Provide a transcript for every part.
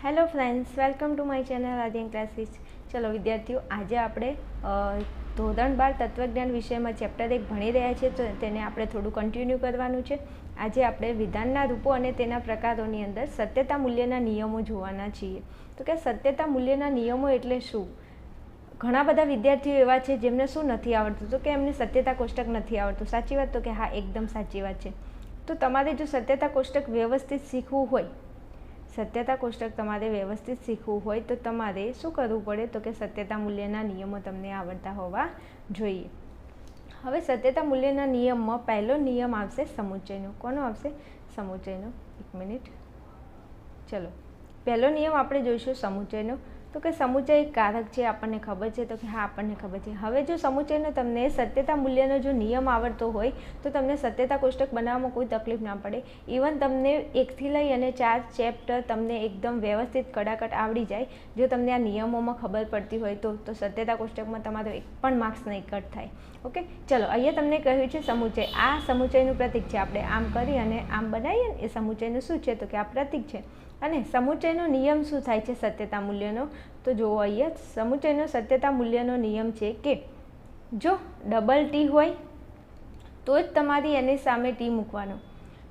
Hello friends, welcome to my channel Aadyan classes. ચલો વિદ્યાર્થીઓ, આજે આપણે ધોરણ બાર તત્વજ્ઞાન વિષયમાં ચેપ્ટર એક ભણી રહ્યા છીએ, તો તેને આપણે થોડું કન્ટિન્યુ કરવાનું છે. આજે આપણે વિધાનના રૂપો અને તેના પ્રકારોની અંદર સત્યતા મૂલ્યના નિયમો જોવાના છીએ. તો કે સત્યતા મૂલ્યના નિયમો એટલે શું? ઘણા બધા વિદ્યાર્થીઓ એવા છે જેમને શું નથી આવડતું? તો કે એમને સત્યતા કોષ્ટક નથી આવડતું. સાચી વાત? તો કે હા, એકદમ સાચી વાત છે. તો તમારે જો સત્યતા કોષ્ટક વ્યવસ્થિત શીખવું હોય સત્યતા કોષ્ટક તમારે વ્યવસ્થિત શીખવું હોય તો તમારે શું કરવું પડે? તો કે સત્યતા મૂલ્યના નિયમો તમને આવડતા હોવા જોઈએ. હવે સત્યતા મૂલ્યના નિયમમાં પહેલો નિયમ આવશે સમુચ્ચયનો. કોનો આવશે? સમુચ્ચયનો. એક મિનિટ. ચલો. પહેલો નિયમ આપણે જોઈશું સમુચ્ચયનો. તો કે સમુચય કારક છે, આપણને ખબર છે, તો કે હા, આપણને ખબર છે. હવે જો સમુચયનો તમને સત્યતા મૂલ્યનો જો નિયમ આવડતો હોય, તો તમને સત્યતા કોષ્ટક બનાવવામાં કોઈ તકલીફ ના પડે. ઇવન તમને એકથી લઈ અને ચાર ચેપ્ટર તમને એકદમ વ્યવસ્થિત કડાકટ આવડી જાય. જો તમને આ નિયમોમાં ખબર પડતી હોય તો તો સત્યતા કોષ્ટકમાં તમારો એક પણ માર્ક્સ નહીં કટ થાય. ઓકે ચલો, અહીંયા તમને કહ્યું છે સમુચય. આ સમુચયનું પ્રતિક છે. આપણે આમ કરી અને આમ બનાવીએ ને, એ સમુચયનું શું છે? તો કે આ પ્રતિક છે. અને સમુચયનો નિયમ શું થાય છે? સત્યતા મૂલ્યનો. તો જુઓ અહીંયા સમુચયનો સત્યતા મૂલ્યનો નિયમ છે કે જો ડબલ ટી હોય, તો જ તમારી એની સામે ટી મૂકવાનો.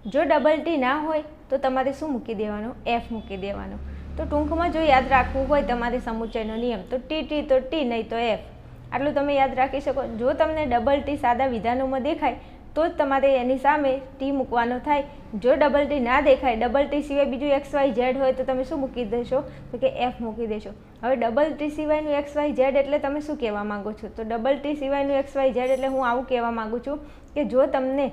જો ડબલ ટી ના હોય, તો તમારે શું મૂકી દેવાનો? એફ મૂકી દેવાનો. તો ટૂંકમાં જો યાદ રાખવું હોય તમારે સમુચયનો નિયમ, તો ટી ટી તો ટી નહીં તો એફ આટલું તમે યાદ રાખી શકો. જો તમને ડબલ ટી સાદા વિધાનોમાં દેખાય તો જ તમારે એની સામે ટી મૂકવાનો થાય. જો ડબલ ટી ના દેખાય ડબલ ટી સિવાય બીજું એક્સ વાય ઝેડ હોય તો તમે શું મૂકી દેશો? તો કે એફ મૂકી દેશો. હવે ડબલ ટી સિવાયનું એક્સ વાય ઝેડ એટલે તમે શું કહેવા માગો છો? તો ડબલ ટી સિવાયનું એક્સ વાય ઝેડ એટલે હું આવું કહેવા માગું છું કે જો તમને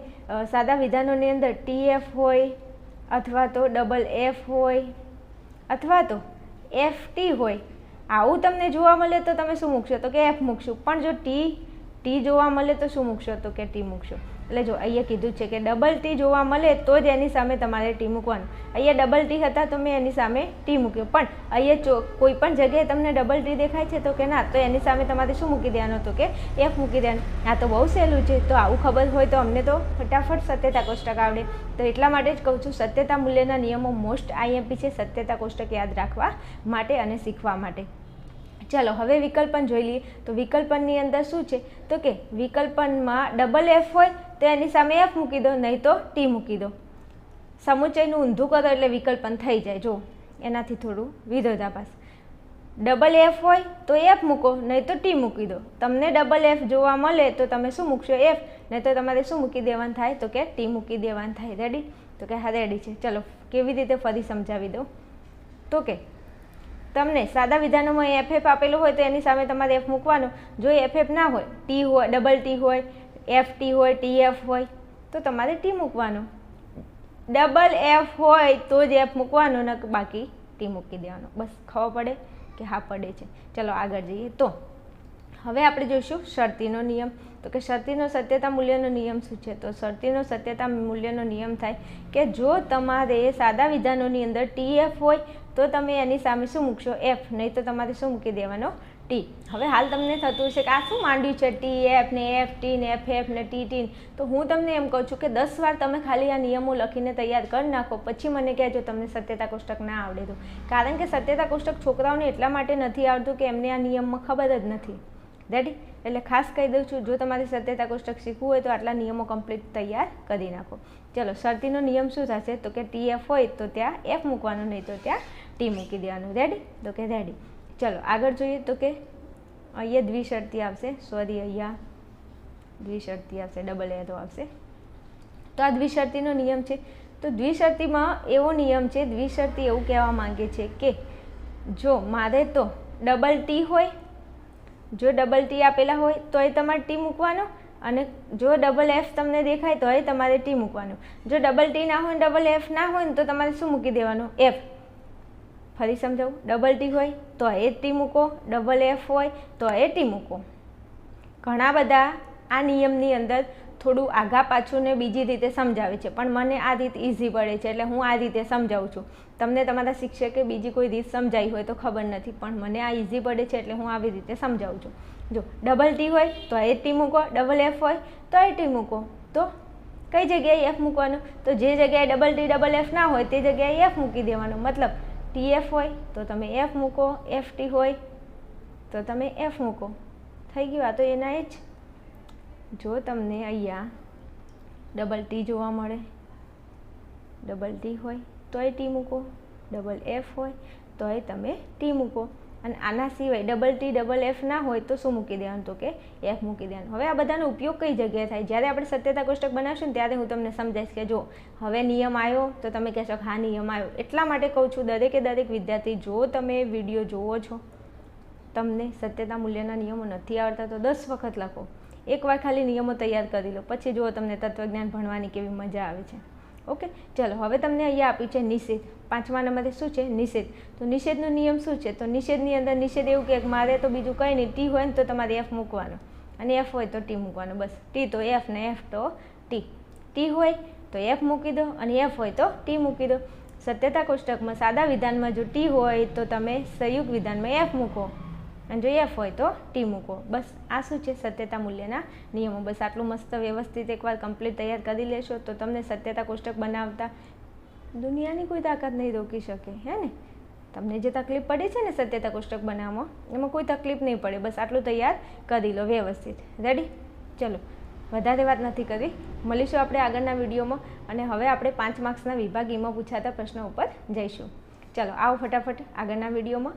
સાદા વિધાનોની અંદર ટી એફ હોય, અથવા તો ડબલ એફ હોય, અથવા તો એફ ટી હોય, આવું તમને જોવા મળે તો તમે શું મૂકશો? તો કે એફ મૂકશું. પણ જો ટી ટી જોવા મળે તો શું મૂકશો તો કે ટી મૂકશો? એટલે જો અહીંયા કીધું છે કે ડબલ ટી જોવા મળે તો જ એની સામે તમારે ટી મૂકવાનું. અહીંયા ડબલ ટી હતા તો મેં એની સામે ટી મૂક્યું. પણ અહીંયા જો કોઈ પણ જગ્યાએ તમને ડબલ ટી દેખાય છે તો કે ના, તો એની સામે તમારે શું મૂકી દેવાનું તો કે એફ મૂકી દેવાનું. આ તો બહુ સહેલું છે. તો આવું ખબર હોય તો અમને તો ફટાફટ સત્યતા કોષ્ટક આવડે. તો એટલા માટે જ કહું છું, સત્યતા મૂલ્યના નિયમો મોસ્ટ આઈએમપી છે. સત્યતા કોષ્ટક યાદ રાખવા માટે અને શીખવા માટે. ચાલો, હવે વિકલ્પન જોઈ લઈએ. તો વિકલ્પનની અંદર શું છે? તો કે વિકલ્પનમાં ડબલ એફ હોય તો એની સામે એફ મૂકી દો, નહીં તો ટી મૂકી દો. સમુચયનું ઊંધું કરો એટલે વિકલ્પન થઈ જાય. જો એનાથી થોડું વિરોધાભાસ. ડબલ એફ હોય તો એફ મૂકો, નહીં તો ટી મૂકી દો. તમને ડબલ એફ જોવા મળે તો તમે શું મૂકશો એફ નહીં તો તમારે શું મૂકી દેવાનું થાય? તો કે ટી મૂકી દેવાનું થાય. રેડી તો કે હા રેડી છે. ચલો, કેવી રીતે ફરી સમજાવી દો તો કે તમને સાદા વિધાનોમાં એફ એફ આપેલું હોય તો એની સામે તમારે એફ મૂકવાનું. જો એફ એફ ના હોય ટી હોય ડબલ ટી હોય એફ ટી હોય ટી એફ હોય, તો તમારે ટી મૂકવાનું. ડબલ એફ હોય તો જ એફ મૂકવાનું, ને બાકી ટી મૂકી દેવાનું. બસ ખબર પડે કે હા પડે છે. ચલો આગળ જઈએ. તો હવે આપણે જોઈશું શરતીનો નિયમ. તો કે શરતીનો સત્યતા મૂલ્યનો નિયમ શું છે? તો શરતીનો સત્યતા મૂલ્યનો નિયમ થાય કે જો તમારે સાદા વિધાનોની અંદર ટી એફ હોય, તો તમે એની સામે શું મૂકશો? એફ નહીં તો તમારે શું મૂકી દેવાનો? ટી હવે હાલ તમને થતું હશે કે આ શું માંડ્યું છે? ટી એફ ને એફ ટી ને એફ એફ ને ટી ટી તો હું તમને એમ કહું છું કે દસ વાર તમે ખાલી આ નિયમો લખીને તૈયાર કરી નાખો, પછી મને કહેજો તમને સત્યતા કોષ્ટક ના આવડે તો. કારણ કે સત્યતા કોષ્ટક છોકરાઓને એટલા માટે નથી આવડતું કે એમને આ નિયમમાં ખબર જ નથી. રેડી એટલે ખાસ કહી દઉં છું, જો તમારે સત્યતા કોષ્ટક શીખવું હોય તો આટલા નિયમો કમ્પ્લીટ તૈયાર કરી નાખો. ચલો, શરતીનો નિયમ શું થશે? તો કે ટી એફ હોય તો ત્યાં એફ મૂકવાનું, નહીં તો ત્યાં ટી મૂકી દેવાનું. રેડી તો કે રેડી ચલો, આગળ જોઈએ તો કે અહીંયા દ્વિશરતી આવશે. સોરી અહીંયા દ્વિશરતી આવશે. ડબલ એરો આવશે. તો આ દ્વિશરતીનો નિયમ છે. તો દ્વિશરતીમાં એવો નિયમ છે, દ્વિશરતી એવું કહેવા માંગે છે કે જો મારે તો ડબલ ટી હોય જો ડબલ ટી આપેલા હોય તો એ તમારે ટી મૂકવાનો અને જો ડબલ એફ તમને દેખાય તો એ તમારે ટી મૂકવાનું. જો ડબલ ટી ના હોય ડબલ એફ ના હોય ને તો તમારે શું મૂકી દેવાનું? એફ ફરી સમજાવું? ડબલ ટી હોય તો એ ટી મૂકો ડબલ એફ હોય તો એ ટી મૂકો. ઘણા બધા આ નિયમની અંદર થોડું આગા પાછું ને બીજી રીતે સમજાવે છે. પણ મને આ રીત ઇઝી પડે છે, એટલે હું આ રીતે સમજાવું છું. તમને તમારા શિક્ષકે બીજી કોઈ રીત સમજાવી હોય તો ખબર નથી, પણ મને આ ઇઝી પડે છે એટલે હું આવી રીતે સમજાવું છું. જો ડબલ ટી હોય તો એ ટી મૂકો ડબલ એફ હોય તો એ ટી મૂકો. તો કઈ જગ્યાએ એફ મૂકવાનું? તો જે જગ્યાએ ડબલ ટી ડબલ એફ ના હોય તે જગ્યાએ એફ મૂકી દેવાનું. મતલબ ટી એફ હોય તો તમે એફ મૂકો એફ ટી હોય તો તમે એફ મૂકો. થઈ ગયું આ તો એના એ જ? જો તમને અહીંયા ડબલ ટી જોવા મળે ડબલ ટી હોય તોય ટી મૂકો ડબલ એફ હોય તોય તમે ટી મૂકો. અને આના સિવાય ડબલ ટી ડબલ એફ ના હોય તો શું મૂકી દેવાનું? તો કે એફ મૂકી દેવાનું. હવે આ બધાનો ઉપયોગ કઈ જગ્યાએ થાય? જ્યારે આપણે સત્યતા કોષ્ટક બનાવશું ને ત્યારે હું તમને સમજાવીશ કે જો હવે નિયમ આવ્યો તો તમે કહેશો હા, નિયમ આવ્યો. એટલા માટે કહું છું, દરેકે દરેક વિદ્યાર્થી, જો તમે વીડિયો જોવો છો, તમને સત્યતા મૂલ્યના નિયમો નથી આવડતા, તો દસ વખત લખો. એકવાર ખાલી નિયમો તૈયાર કરી લો. પછી જુઓ તમને તત્વજ્ઞાન ભણવાની કેવી મજા આવે છે. ઓકે? ચલો, હવે તમને અહીંયા આપ્યું છે નિષેધ. પાંચમા નંબરે શું છે? નિષેધ. તો નિષેધનો નિયમ શું છે? તો નિષેધની અંદર નિષેધ એવું કે મારે તો બીજું કંઈ નહીં. ટી હોય ને તો તમારે એફ મૂકવાનો. અને એફ હોય તો ટી મૂકવાનો. બસ. ટી તો એફ ને એફ તો ટી ટી હોય તો એફ મૂકી દો અને એફ હોય તો ટી મૂકી દો. સત્યતા કોષ્ટકમાં સાદા વિધાનમાં જો ટી હોય તો તમે સંયુક્ત વિધાનમાં એફ મૂકો. અને જો એફ હોય તો ટી મૂકો. બસ આ શું છે? સત્યતા મૂલ્યના નિયમો. બસ આટલું મસ્ત વ્યવસ્થિત એકવાર કમ્પ્લીટ તૈયાર કરી લેશો તો તમને સત્યતા કોષ્ટક બનાવતા દુનિયાની કોઈ તાકાત નહીં રોકી શકે. હે ને? તમને જે તકલીફ પડી છે ને સત્યતા કોષ્ટક બનાવવામાં, એમાં કોઈ તકલીફ નહીં પડે. બસ આટલું તૈયાર કરી લો વ્યવસ્થિત. રેડી ચલો. વધારે વાત નથી કરી. મળીશું આપણે આગળના વિડીયોમાં. અને હવે આપણે પાંચ માર્ક્સના વિભાગ ઈમાં પૂછાતા પ્રશ્નો ઉપર જઈશું. ચલો, આવો ફટાફટ આગળના વિડીયોમાં.